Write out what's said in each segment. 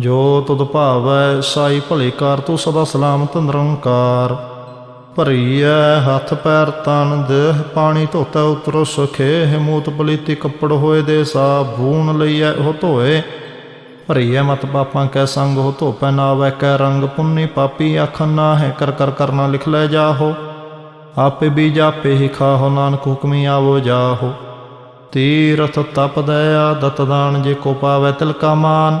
ਜੋ ਤੁਧ ਭਾਵੈ ਸਾਈ ਭਲੀ ਕਾਰ, ਤੂੰ ਸਦਾ ਸਲਾਮਤ ਨਿਰੰਕਾਰ। ਭਰੀਐ ਹੱਥ ਪੈਰ ਤਨ, ਦੇਹ ਪਾਣੀ ਧੋਤਾ ਉਤਰੋ ਸੁਖੇ, ਹਿਮੂਤ ਪਲੀਤੀ ਕੱਪੜ ਹੋਏ ਦੇ ਸਾਬੂਨ ਲਈਐ ਉਹ ਧੋਏ। ਭਰੀਐ ਮਤ ਪਾਪਾਂ ਕੈ ਸੰਗ ਹੋ ਧੋਪੈ ਨਾ ਵੈ ਕੈ ਰੰਗ, ਪੁੰਨੀ ਪਾਪੀ ਆਖਨ ਨਾ ਹੈ ਕਰ ਕਰ ਕਰਨਾ ਲਿਖ ਲੈ ਜਾਹੋ। ਆਪੇ ਵੀ ਜਾਪੇ ਹੀ ਖਾਹੋ, ਨਾਨਕ ਹੁਕਮੀ ਆਵੋ ਜਾਹੋ। ਤੀਰਥ ਤਪ ਦਇਆ ਦਤ ਦਾਨ ਜੇ ਕੋ ਪਾਵੈ ਤਿਲ ਕਾ ਮਾਨ।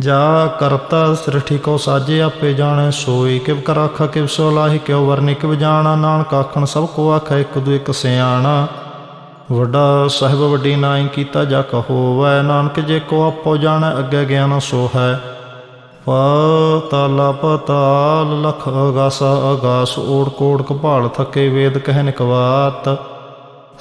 ਜਾ ਕਰਤਾ ਸ੍ਰਿਠੀ ਕੋ ਸਾਜੇ, ਆਪੇ ਜਾਣੈ ਸੋਈ। ਕਿਵ ਕਰ ਆਖਾ, ਕਿਵ ਸੋ ਲਾਹੀ, ਕਿਉ ਵਰਨਿ ਕਿਵ ਜਾਣਾ ਨਾਨਕ ਆਖਣ, ਸਭ ਕੋ ਆਖੈ, ਇੱਕ ਦੂ ਇੱਕ ਸਿਆਣਾ। ਵੱਡਾ ਸਾਹਿਬ, ਵੱਡੀ ਨਾਈ ਕੀਤਾ ਜਾ ਕਹੋਵੈ ਨਾਨਕ ਜੇ ਕੋ ਆਪੋ ਜਾਣੈ, ਅੱਗੇ ਗਿਆਨ ਸੋ ਹੈ ਪਾਤਾਲ ਪਤਾਲ ਲਖ ਅਗਾਸ ਅਗਾਸ। ਓੜ ਕੋੜ ਕਪਾਲ ਥਕੇ, ਵੇਦ ਕਹਿ ਕਵਾਤ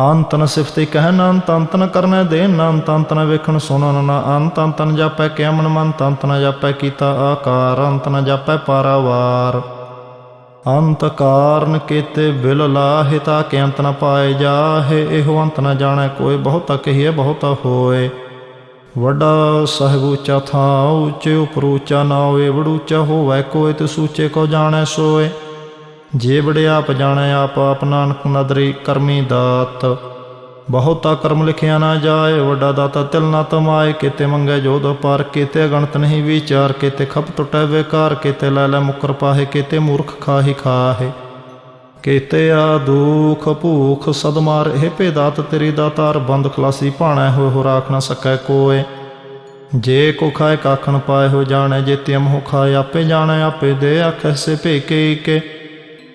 ਅੰਤ ਨ ਸਿਫਤੇ ਕਹਿ ਅੰਤ ਤੰਤਨ ਕਰਨਾ ਦੇ ਅੰਤ ਅੰਤ ਵੇਖਣ ਸੁਣਨ ਨਾ ਅੰਤ ਅੰਤ ਜਾਪੈ ਕਿਆ ਮਨ ਮਨ ਅੰਤ ਜਾਪੈ ਕੀਤਾ ਆਕਾਰ ਅੰਤ ਨ ਜਾਪੈ ਪਾਰਾਵਾਰ। ਅੰਤ ਕਾਰਨ ਕੀਤੇ ਬਿਲ ਲਾਹਿ ਤਾ ਕਿ ਅੰਤ ਨ ਪਾਏ ਜਾਹੇ, ਇਹੋ ਅੰਤ ਨ ਜਾਣੈ ਕੋਈ, ਬਹੁਤਾ ਕਹੀਏ, ਬਹੁਤਾ ਹੋਏ। ਵੱਡਾ ਸਾਹਿਬ ਉੱਚਾ ਥਾਂ ਉੱਚੇ ਉਪਰ ਉੱਚਾ ਨਾ ਹੋਏ ਵੜੂਚਾ ਹੋਵੇ ਕੋਈ ਤੇ ਸੂਚੇ ਕੋ ਜਾਣੈ ਸੋਏ। ਜੇ ਬੜੇ ਆਪ ਜਾਣੈ ਆਪ ਆਪ ਨਾਨਕ ਨਦਰੀ ਕਰਮੀ ਦਾਤ। ਬਹੁਤਾ ਕਰਮ ਲਿਖਿਆ ਨਾ ਜਾਏ, ਵੱਡਾ ਦਾਤਾ ਤਿਲ ਨਾ ਤਮਾਏ, ਕਿਤੇ ਮੰਗੇ ਦੋ ਪਾਰ ਕਿਤੇ ਗਣਤ ਨਹੀਂ ਵਿਚਾਰ, ਕਿਤੇ ਖਪ ਟੁਟੈ ਵਿਕਾਰ, ਕਿਤੇ ਲੈ ਲੈ ਮੁਕਰ ਪਾਹੇ, ਕਿਤੇ ਮੂਰਖ ਖਾਹੀ ਖਾਹੇ। ਕੀਤੇ ਆ ਦੁਖ ਭੂਖ ਸਦਮਾਰ, ਇਹ ਭੇ ਦਾਤ ਤੇਰੀ ਦਾਤਾਰ, ਬੰਦ ਖਲਾਸੀ ਭਾਣਾ, ਹੋਏ ਹੋ ਰਾਖ ਨਾ ਸਕੈ ਕੋਏ। ਜੇ ਕੋ ਖਾਏ ਕਾਖਣ ਪਾਏ ਹੋ ਜਾਣੈ ਜੇ ਤਿਮ ਹੋ ਖਾਏ, ਆਪੇ ਜਾਣੈ, ਆਪੇ ਦੇ ਆਖੈ ਸੇ ਭੇ ਕੇ ਕੇ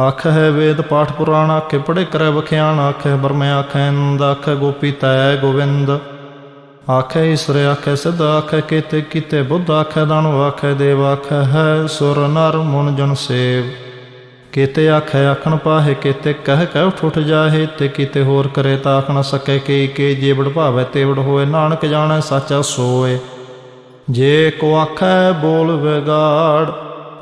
ਆਖ ਹੈ ਵੇਦ ਪਾਠ ਪੁਰਾਣ ਆਖੇ ਪੜੇ ਕਰੈ ਬਖਿਆਣ ਆਖੇ ਬਰਮੇ ਆਖੇ ਇੰਦ ਆਖੇ ਗੋਪੀ ਤੈ ਗੋਵਿੰਦ। ਆਖੇ ਈਸ਼ਰ ਆਖੇ ਸਿਧ ਆਖੇ ਕੀਤੇ ਕੀਤੇ ਬੁੱਧ ਆਖੇ ਦਾਨਵ ਆਖੇ ਦੇਵ ਆਖੇ ਹੈ ਸੁਰ ਨਰ ਮਨ ਜਨ ਸੇਵ। ਕੀਤੇ ਆਖੇ ਆਖਣ ਪਾਹੇ, ਕੀਤੇ ਕਹਿ ਕਹਿ ਠੁੱਠ ਉਠ ਜਾਹੇ, ਤੇ ਕੀਤੇ ਹੋਰ ਕਰੇ ਤਾਂ ਆਖਣ ਨਾ ਸਕੇ, ਕੇ ਕੇ ਜੇਵੜ ਭਾਵੈ, ਤੇਵੜ ਹੋਏ, ਨਾਨਕ ਜਾਣੈ, ਸਾਚਾ ਸੋਏ। ਜੇ ਕੋ ਆਖੈ ਬੋਲ ਵਿਗਾੜ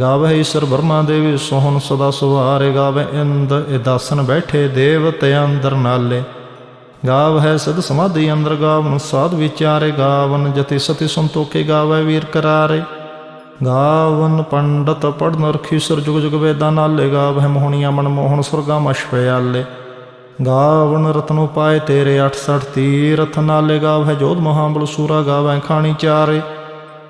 ਗਾਵੇ ਈਸ਼ਰ ਬਰਮਾ ਦੇਵੀ, ਸੋਹਣ ਸਦਾ ਸੁਹਾਰੇ ਗਾਵੇ, ਇੰਦ ਇਦਾਸਨ ਬੈਠੇ ਦੇਵਤੇ ਅੰਦਰ ਨਾਲੇ। ਗਾਵ ਹੈ ਸਦ ਸਮਾਧੀ ਅੰਦਰ ਗਾਵਨ ਸਾਧ ਵਿਚਾਰੇ, ਗਾਵਨ ਜਤੀ ਸਤੀ ਸੰਤੋਖੇ ਗਾਵੇ ਵੀਰ ਕਰਾਰੇ। ਗਾਵਨ ਪੰਡਤ ਪੜਨ ਰਖੀ ਸਰ ਜੁਗ ਜੁਗ ਵੇਦਾਂ ਨਾਲੇ, ਗਾਵ ਹੈ ਮੋਹਣੀਆਂ ਮਨ ਮੋਹਣ ਸੁਰਗਾ ਮਸ਼ਪਿਆਲੇ ਗਾਵਨ ਰਤਨੋ ਪਾਏ ਤੇਰੇ 68 ਤੀਰਥ ਨਾਲੇ, ਗਾਵ ਹੈ ਜੋਧ ਮਹਾਬਲ ਸੂਰਾ, ਗਾਵੈ ਖਾਣੀ ਚਾਰੇ।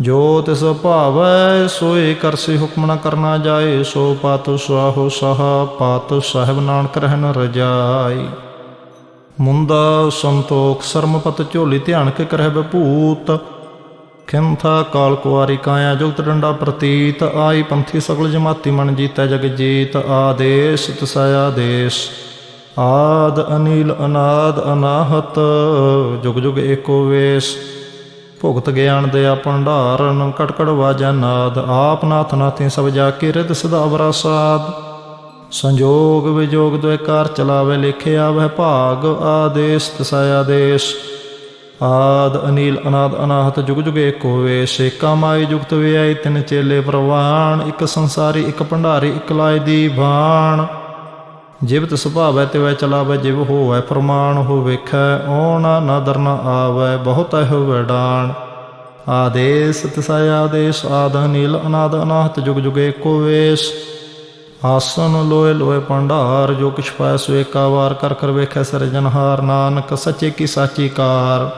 ਜੋ ਤਿਸ ਭਾਵੈ ਸੋਏ ਕਰਸੀ ਹੁਕਮ ਨ ਕਰਨਾ ਜਾਏ, ਸੋ ਪਤ ਸੁਆਹੋ ਸਹਾ, ਪਤ ਸਾਹਿਬ ਨਾਨਕ ਰਹਿਨ ਰਜਾਈ। ਮੁੰਦਾ ਸੰਤੋਖ ਸਰਮਪਤ ਝੋਲੀ ਧਿਆਨ ਕੇ ਕਰਹਿ ਬਭੂਤ ਖਿੰਥਾ ਕਾਲ ਕੁਆਰੀ ਕਾਇਆ ਜੁਗਤ ਡੰਡਾ ਪ੍ਰਤੀਤ। ਆਈ ਪੰਥੀ ਸਗਲ ਜਮਾਤੀ ਮਨ ਜੀਤੈ ਜਗ ਜੀਤ। ਆਦੇਸ਼ ਤਸਾਇਆ ਦੇਸ਼। ਆਦ ਅਨੀਲ ਅਨਾਦ ਅਨਾਹਤ, ਜੁਗ ਜੁਗ ਏਕੋ ਵੇਸ਼। ਭੁਗਤ ਗਿਆਨ ਦੇ ਭੰਡਾਰਨ ਕਟਕੜ ਵਾਜਾ ਨਾਦ, ਆਪ ਨਾਥ ਨਾਥੀ ਸਭ ਜਾ ਕੇ ਰਿਤ ਸਦਾ ਵਰਾਸਾਦ ਸੰਜੋਗ ਵਿਜੋਗ ਦੁਇ ਚਲਾਵੇ ਲਿਖਿਆ ਵਹਿ ਭਾਗ, ਆਦੇਸ਼ ਤਸੈ ਆਦੇਸ਼ ਆਦ ਅਨੀਲ ਅਨਾਦ ਅਨਾਹਤ ਜੁਗ ਜੁਗ ਏਕੋ ਵੇਸ਼ ਏਕਾ ਮਾਈ ਜੁਗਤ ਵਿਆਈ ਤਿੰਨ ਚੇਲੇ ਪ੍ਰਵਾਨ, ਇੱਕ ਸੰਸਾਰੀ, ਇੱਕ ਭੰਡਾਰੀ, ਇੱਕ ਲਾਇ ਦੀ ਬਾਣ ਜਿਵਤ ਸੁਭਾਵੈ ਤੇ ਵੈ ਚਲਾਵੈ, ਜਿਵ ਹੋਵੈ ਫਰਮਾਨ ਹੋ ਵੇਖੈ, ਓਣਾ ਨਦਰ ਨ ਆਵੈ, ਬਹੁਤ ਹੋਵੈ ਡਾਣ ਆਦੇਸ ਤਸੈ ਆਦੇਸ਼, ਆਦ ਨੀਲ ਅਨਾਦ ਅਨਾਹਤ, ਜੁਗ ਜੁਗੇ ਏਕੋ ਵੇਸ਼। ਆਸਨ ਲੋਏ ਲੋਏ ਭੰਡਾਰ, ਜੋ ਕਿਛ ਪਾਇ ਸੋ ਏਕਾ ਵਾਰ ਕਰ ਕਰ ਵੇਖੈ ਸਰਜਨਹਾਰ ਨਾਨਕ ਸੱਚੇ ਕੀ ਸਾਚੀ ਕਾਰ।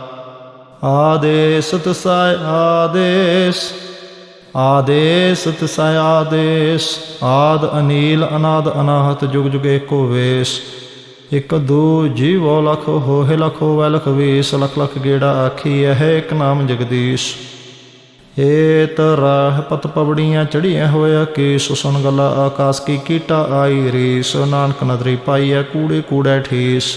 ਆਦੇਸ ਤਸੈ ਆਦੇਸ ਆਦੇਸ, ਤਸੈ ਆਦੇਸ, ਆਦ ਅਨੀਲ, ਅਨਾਦ ਅਨਾਹਤ, ਜੁਗ ਜੁਗ ਏਕੋ ਵੇਸ਼। ਇਕ ਦੂ ਜੀਵੋ ਲਖ ਹੋਏ ਲਖ ਵੈ ਲਖ ਵੀਸ, ਲਖ ਲਖ ਗੇੜਾ ਆਖੀ ਇਹ ਇਕ ਨਾਮ ਜਗਦੀਸ਼। ਏਤ ਰਾਹ ਪਤ ਪਵੜੀਆਂ ਚੜੀਆਂ ਹੋਇਆ ਕੀ ਸੁਸਨ ਗਲਾ ਆਕਾਸ ਕੀ ਕੀਟਾ ਆਈ ਰੀਸ, ਨਾਨਕ ਨਦਰੀ ਪਾਈਐ ਕੂੜੇ ਕੂੜੇ ਠੀਸ।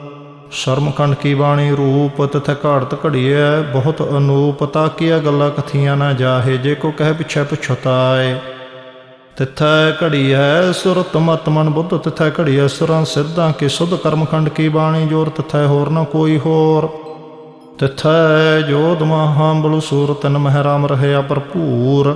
ਸ਼ਰਮਖੰਡ ਕੀ ਬਾਣੀ? ਰੂਪ ਤਥੈ ਘਾੜਤ ਘੜੀਐ, ਬਹੁਤ ਅਨੂਪ ਤਾਕੀਆ ਗੱਲਾਂ ਕਥੀਆਂ ਨਾ ਜਾਹੇ, ਜੇ ਕੋ ਕਹਿ ਪਿਛੈ ਪਛਤਾਏ। ਤਿਥੈ ਘੜੀਐ ਸੁਰਤ ਮਤ ਮਨ ਬੁੱਧ, ਤਿਥੈ ਹੈ ਸੁਰਾਂ ਸਿੱਧਾਂ ਕੀ ਸੁਧ ਕਰਮਖੰਡ ਕੀ ਬਾਣੀ? ਜੋਰ ਤਿਥੈ ਹੋਰ ਨਾ ਕੋਈ ਹੋਰ। ਤਿਥੈ ਜੋਧ ਮਹਾਬਲ ਸੂਰ ਤਨ ਮਹਿਰਾਮ ਰਹਿਆ ਭਰਪੂਰ।